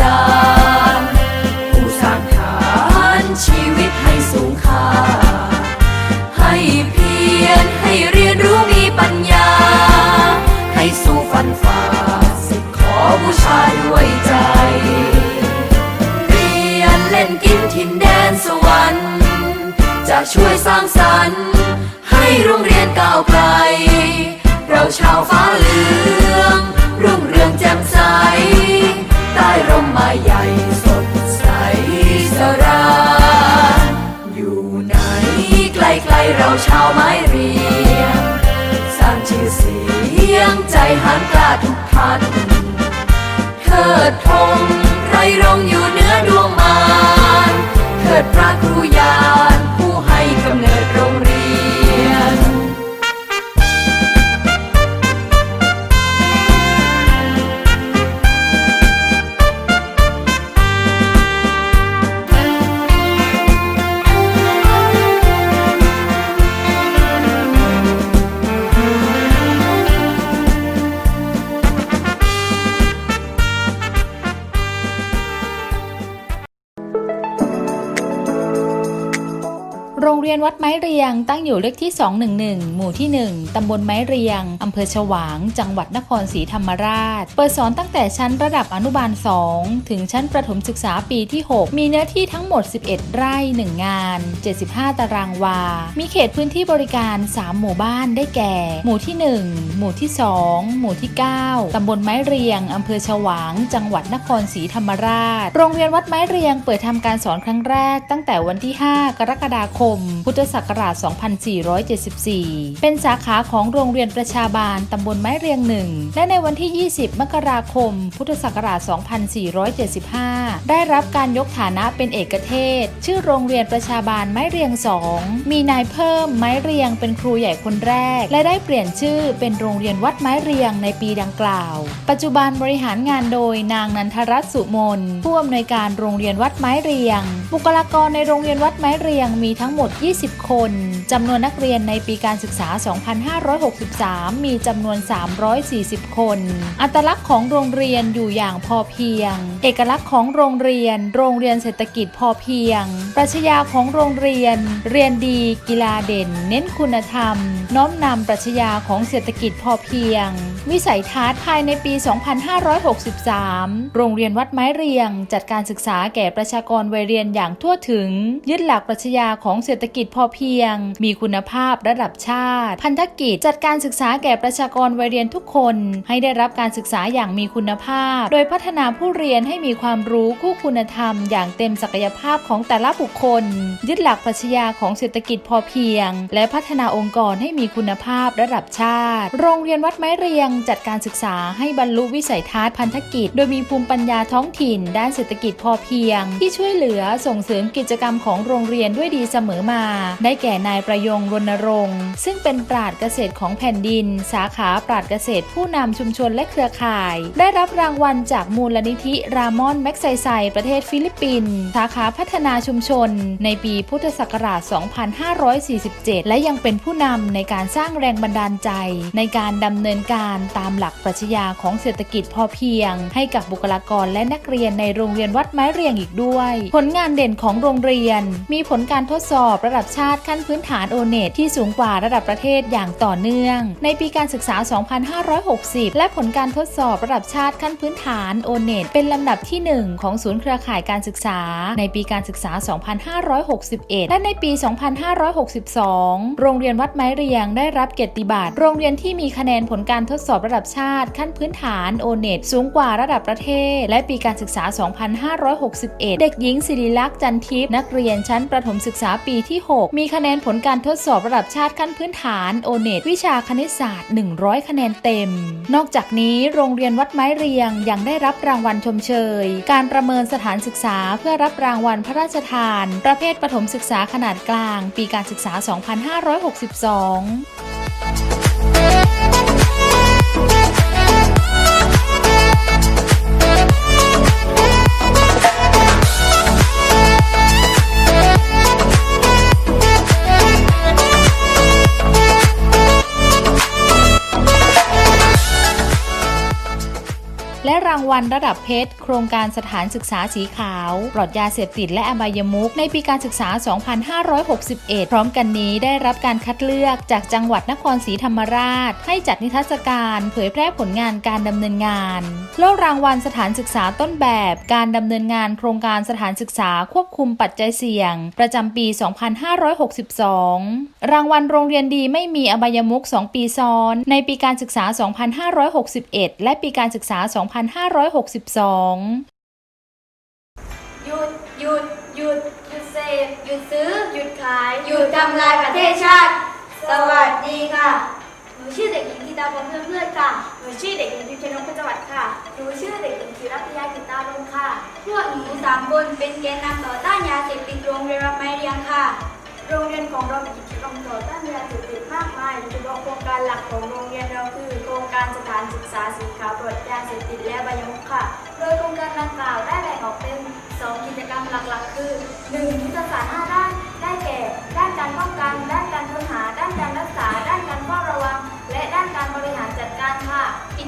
จารย์ ผู้สร้างฐานชีวิตให้สูงค่า ให้เพียรให้เรียนรู้มีปัญญา ให้สู้ฟันฝ่าสิขอบูชาด้วยใจ เรียนเล่นกินถิ่นแดนสวรรค์ จะช่วยสร้างสรรค์ ให้โรงเรียนก้าวไกล เราชาวฟ้าเหลือง ใหญ่สดใสสรา อยู่ไหนไกลๆเราชาวไม้เรียงสร้างชื่อเสียงใจหันกล้าทุกท่านเทิดธงไรรงอยู่เหนือดวงมารเทิดพระครูยา รียนวัดไม้เรียงตั้งอยู่เลขที่ 211 หมู่ที่ 1 ตำบลไม้เรียง อำเภอฉวาง จังหวัดนครศรีธรรมราช เปิดสอนตั้งแต่ชั้นระดับอนุบาล 2 ถึงชั้นประถมศึกษาปีที่ 6 มีเนื้อที่ทั้งหมด 11 ไร่ 1 งาน 75 ตารางวา มีเขตพื้นที่บริการ 3 หมู่บ้านได้แก่ หมู่ที่ 1 หมู่ที่ 2 หมู่ที่ 9 ตำบลไม้เรียง อำเภอฉวาง จังหวัดนครศรีธรรมราช โรงเรียนวัดไม้เรียงเปิดทำการสอนครั้งแรกตั้งแต่วันที่ 5 กรกฎาคมพุทธศักราช 2474 เป็นสาขาของโรงเรียนประชาบาลตำบลไม้เรียงหนึ่ง และในวันที่ 20 มกราคม พุทธศักราช 2475 ได้รับการยกฐานะเป็นเอกเทศ ชื่อโรงเรียนประชาบาลไม้เรียง2มีนายเพิ่มไม้เรียงเป็นครูใหญ่คนแรก และได้เปลี่ยนชื่อเป็นโรงเรียนวัดไม้เรียงในปีดังกล่าว ปัจจุบันบริหารงานโดยนางนันทรัตน์สุมนผู้อำนวยการโรงเรียนวัดไม้เรียง บุคลากรในโรงเรียนวัดไม้เรียงมีทั้งหมด20 คน จำนวนนักเรียนในปีการศึกษา 2563 มีจำนวน 340 คน อัตลักษณ์ของโรงเรียนอยู่อย่างพอเพียง เอกลักษณ์ของโรงเรียน โรงเรียนเศรษฐกิจพอเพียง ปรัชญาของโรงเรียน เรียนดี กีฬาเด่น เน้นคุณธรรม น้อมนำปรัชญาของเศรษฐกิจพอเพียง วิสัยทัศน์ภายในปี 2563 โรงเรียนวัดไม้เรียง จัดการศึกษาแก่ประชากรวัยเรียนอย่างทั่วถึง ยึดหลักปรัชญาของเศรษฐกิจพอเพียง มีคุณภาพระดับชาติ พันธกิจจัดการศึกษาแก่ประชากรวัยเรียนทุกคน ให้ได้รับการศึกษาอย่างมีคุณภาพ โดยพัฒนาผู้เรียนให้มีความรู้คู่คุณธรรม อย่างเต็มศักยภาพของแต่ละบุคคล ยึดหลักปรัชญาของเศรษฐกิจพอเพียง และพัฒนาองค์กรให้มีคุณภาพระดับชาติ โรงเรียนวัดไม้เรียง จัดการศึกษาให้บรรลุวิสัยทัศน์พันธกิจ โดยมีภูมิปัญญาท้องถิ่น ด้านเศรษฐกิจพอเพียง ที่ช่วยเหลือส่งเสริมกิจกรรมของโรงเรียนด้วยดีเสมอมาได้แก่นายประยงรณรงค์ ซึ่งเป็นปราดเกษตรของแผ่นดิน สาขาปราดเกษตรผู้นำชุมชนและเครือข่าย ได้รับรางวัลจากมูลนิธิรามอนแม็กไซไซประเทศฟิลิปปินส์สาขาพัฒนาชุมชน ในปีพุทธศักราช 2547 และยังเป็นผู้นำในการสร้างแรงบันดาลใจ ในการดำเนินการตามหลักปรัชญาของเศรษฐกิจพอเพียง ให้กับบุคลากรและนักเรียนในโรงเรียนวัดไม้เรียงอีกด้วย ผลงานเด่นของโรงเรียน มีผลการทดสอบระดับับชาติขั้นพื้นฐานโอเน็ตที่สูงกว่าระดับประเทศอย่างต่อเนื่อง ในปีการศึกษา 2560 และผลการทดสอบระดับชาติขั้นพื้นฐานโอเน็ตเป็นลำดับที่ 1 ของศูนย์เครือข่ายการศึกษา ในปีการศึกษา 2561 และในปี 2562 โรงเรียนวัดไม้เรียงได้รับเกียรติบัตรโรงเรียนที่มีคะแนนผลการทดสอบระดับชาติขั้นพื้นฐานโอเน็ตสูงกว่าระดับประเทศ และปีการศึกษา 2561 เด็กหญิงศิริลักษณ์จันทิพย์นักเรียนชั้นประถมศึกษาปีที่6 มีคะแนนผลการทดสอบระดับชาติขั้นพื้นฐานโอเน็ตวิชาคณิตศาสตร์ 100 คะแนนเต็ม นอกจากนี้โรงเรียนวัดไม้เรียงยังได้รับรางวัลชมเชย การประเมินสถานศึกษาเพื่อรับรางวัลพระราชทาน ประเภทประถมศึกษาขนาดกลาง ปีการศึกษา 2562 วัลระดับเพชร โครงการสถานศึกษาสีขาว ปลอดยาเสพติดและอบายมุขในปีการศึกษา 2561 พร้อมกันนี้ได้รับการคัดเลือกจากจังหวัดนครศรีธรรมราช ให้จัดนิทรรศการเผยแพร่ผลงานการดำเนินงานโล่รางวัลสถานศึกษาต้นแบบ การดำเนินงานโครงการสถานศึกษาควบคุมปัจจัยเสี่ยง ประจำปี 2562 รางวัลโรงเรียนดีไม่มีอบายมุข2ปีซ้อน ในปีการศึกษา 2561 และปีการศึกษา 2562หยุดหยุดหยุดหยุดเสพหยุดซื้อ หยุดขาย หยุดทำลายประเทศชาติ สวัสดีค่ะ หนูชื่อเด็กหญิงธิดาพรเพื่อนเพื่อนค่ะ หนูชื่อเด็กหญิงพิมพ์ชนกพัชวัตค่ะ หนูชื่อเด็กหญิงศิรัตยาจิตตาลงค่ะ พวกหนูสามคนเป็นแกนนำต่อต้านยาเสพติดโรงเรียนรับไม้เรียงค่ะ โรงเรียนของเรามีกิจกรรมต่อต้านยาเสพติด มากมายโดยเฉพาะโครงการหลักของโรงเรียนเราคือ โครงการสถานศึกษาสีขาวปลดยาเสพติดและใบายมุขค่ะ โดยโครงการดังกล่าวได้แบ่งออกเป็น 2 กิจกรรมหลักๆ คือ 1. ยุทธศาสตร์5ด้านได้แก่ ด้านการป้องกัน ด้านการค้นหา ด้านการรั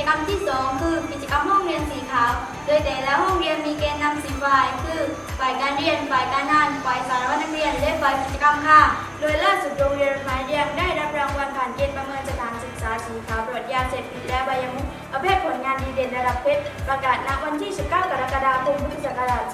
จกรรมที่ 2 คือกิจกรรมห้องเรียนสีขาว โดยแต่ละห้องเรียนมีแกนนำสีฝ่าย คือฝ่ายการเรียน ฝ่ายการงาน ฝ่ายสารวัตรนักเรียน และฝ่ายกิจกรรมค่ะ โดยล่าสุดโรงเรียนไม้เรียงได้รับรางวัลผ่านเกณฑ์ประเมินสถานศึกษาสีขาวตรวจยาเสพติดและใบยมุขประเภทผลงานดีเด่นระดับเพชรประกาศณวันที่ 19 กรกฎาคม พุทธศักราช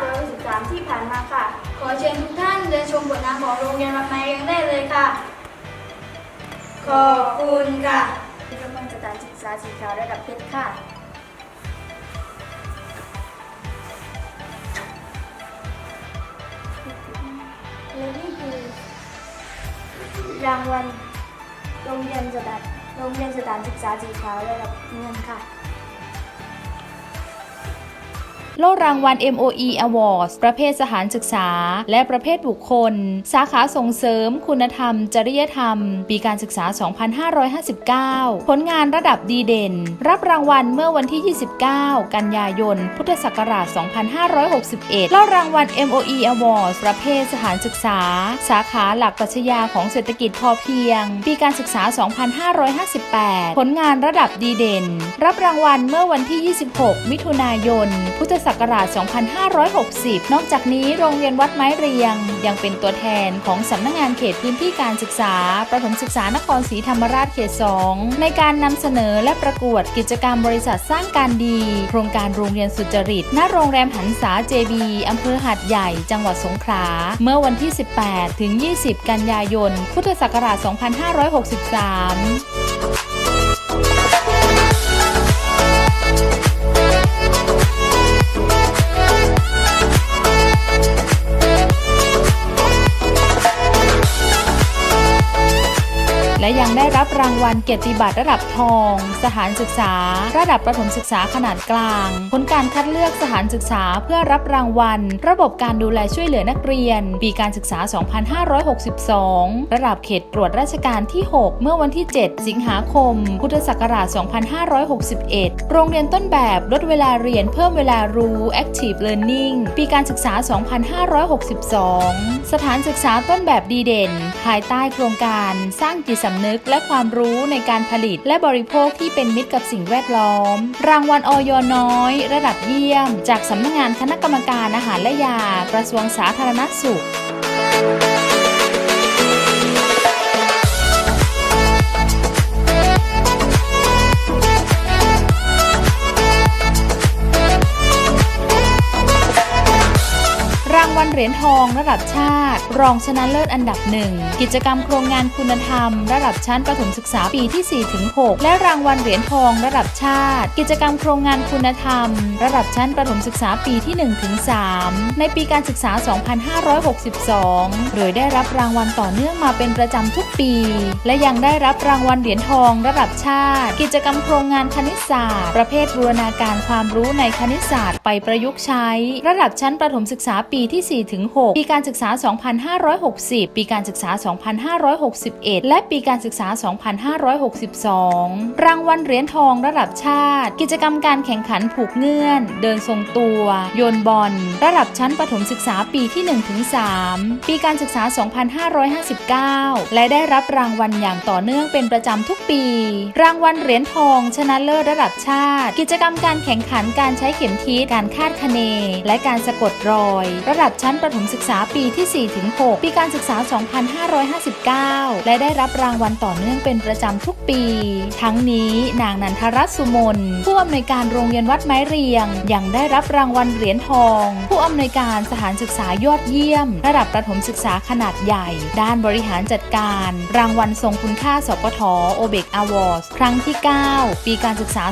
2563 ที่ผ่านมาค่ะ ขอเชิญทุกท่านเดินชมผลงานของโรงเรียนวัดไม้เรียงได้เลยค่ะ ขอบคุณค่ะ ประเมินสถานศึกษาสีขาวระดับเพชรค่ะ และนี่คือรางวัลโรงเรียนสถานโรงเรียนสถานศึกษาสีขาวระดับเงินค่ะ โล่รางวัล MOE Awards ประเภทสถานศึกษา และประเภทบุคคล สาขาส่งเสริม คุณธรรม จริยธรรม ปีการศึกษา 2559 ผลงานระดับดีเด่น รับรางวัลเมื่อวันที่ 29 กันยายน พุทธศักราช 2561 โล่รางวัล MOE Awards ประเภทสถานศึกษา สาขาหลักปรัชญาของเศรษฐกิจพอเพียง ปีการศึกษา 2558 ผลงานระดับดีเด่น รับรางวัลเมื่อวันที่ 26 มิถุนายน พุทธศักราช 2560 นอกจากนี้โรงเรียนวัดไม้เรียง ยังเป็นตัวแทนของสำนักงานเขตพื้นที่การศึกษา ประถมศึกษานครศรีธรรมราชเขต 2 ในการนำเสนอและประกวดกิจกรรมบริษัทสร้างการดี โครงการโรงเรียนสุจริต ณ โรงแรมหันษาเจบีอำเภอหาดใหญ่ จังหวัดสงขลา เมื่อวันที่ 18 ถึง 20 กันยายน พุทธศักราช 2563างวัลเกียรติบัตรระดับทอง สถานศึกษา ระดับประถมศึกษาขนาดกลาง ผลการคัดเลือกสถานศึกษาเพื่อรับรางวัล ระบบการดูแลช่วยเหลือนักเรียน ปีการศึกษา 2562 ระดับเขตตรวจราชการที่ 6 เมื่อวันที่ 7 สิงหาคม พุทธศักราช 2561 โรงเรียนต้นแบบลดเวลาเรียนเพิ่มเวลารู้ Active Learning ปีการศึกษา 2562 สถานศึกษาต้นแบบดีเด่น ภายใต้โครงการสร้างจิตสำนึกและความรู้ในการผลิตและบริโภคที่เป็นมิตรกับสิ่งแวดล้อม รางวัลออยน้อย ระดับเยี่ยม จากสำนักงานคณะกรรมการอาหารและยา กระทรวงสาธารณสุข เหรียญทองระดับชาติ รองชนะเลิศอันดับหนึ่งกิจกรรมโครงงานคุณธรรม ระดับชั้นประถมศึกษาปีที่4ถึง6และรางวัลเหรียญทองระดับชาติ กิจกรรมโครงงานคุณธรรม ระดับชั้นประถมศึกษาปีที่1ถึง3ในปีการศึกษา 2562 โดยได้รับรางวัลต่อเนื่องมาเป็นประจำทุกปี และยังได้รับรางวัลเหรียญทองระดับชาติ กิจกรรมโครงงานคณิตศาสตร์ ประเภทบูรณาการความรู้ในคณิตศาสตร์ไปประยุกต์ใช้ ระดับชั้นประถมศึกษาปีที่4-6ปีการศึกษา 2560 ปีการศึกษา 2561 และปีการศึกษา 2562 รางวัลเหรียญทองระดับชาติ กิจกรรมการแข่งขันผูกเงื่อน เดินทรงตัว โยนบอล ระดับชั้นประถมศึกษาปีที่ 1-3 ปีการศึกษา 2559 และได้รับรางวัลอย่างต่อเนื่องเป็นประจำทุกปี รางวัลเหรียญทอง ชนะเลิศระดับชาติ กิจกรรมการแข่งขันการใช้เข็มทิศการคาดคะเน และการสะกดรอย ระดับชั้นประถมศึกษาปีที่4-6ปีการศึกษา 2559 และได้รับรางวัลต่อเนื่องเป็นประจำทุกปี ทั้งนี้นางนันทรัตน์สุมนผู้อำนวยการโรงเรียนวัดไม้เรียง ยังได้รับรางวัลเหรียญทอง ผู้อำนวยการสถานศึกษายอดเยี่ยม ระดับประถมศึกษาขนาดใหญ่ ด้านบริหารจัดการ รางวัลทรงคุณค่าสปทโอเบกอวอร์ดครั้งที่ 9 ปีการศึกษา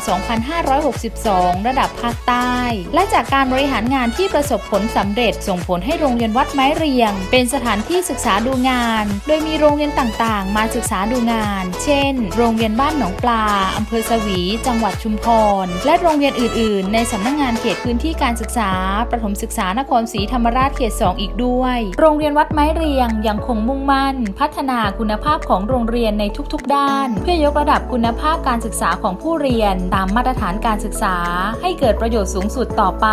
2562 ระดับภาคใต้ และจากการบริหารงานที่ประสบผลสำเร็จส่งผลใให้โรงเรียนวัดไม้เรียง เป็นสถานที่ศึกษาดูงาน โดยมีโรงเรียนต่างๆ มาศึกษาดูงาน เช่น โรงเรียนบ้านหนองปลาอำเภอสวี จังหวัดชุมพร และโรงเรียนอื่น ๆ ในสำนักงงานเขตพื้นที่การศึกษา ประถมศึกษานครศรีธรรมราชเขต 2 อีกด้วย โรงเรียนวัดไม้เรียงยังคงมุ่งมั่น พัฒนาคุณภาพของโรงเรียนในทุกๆ ด้าน เพื่อยกระดับคุณภาพการศึกษาของผู้เรียน ตามมาตรฐานการศึกษา ให้เกิดประโยชน์สูงสุดต่อไป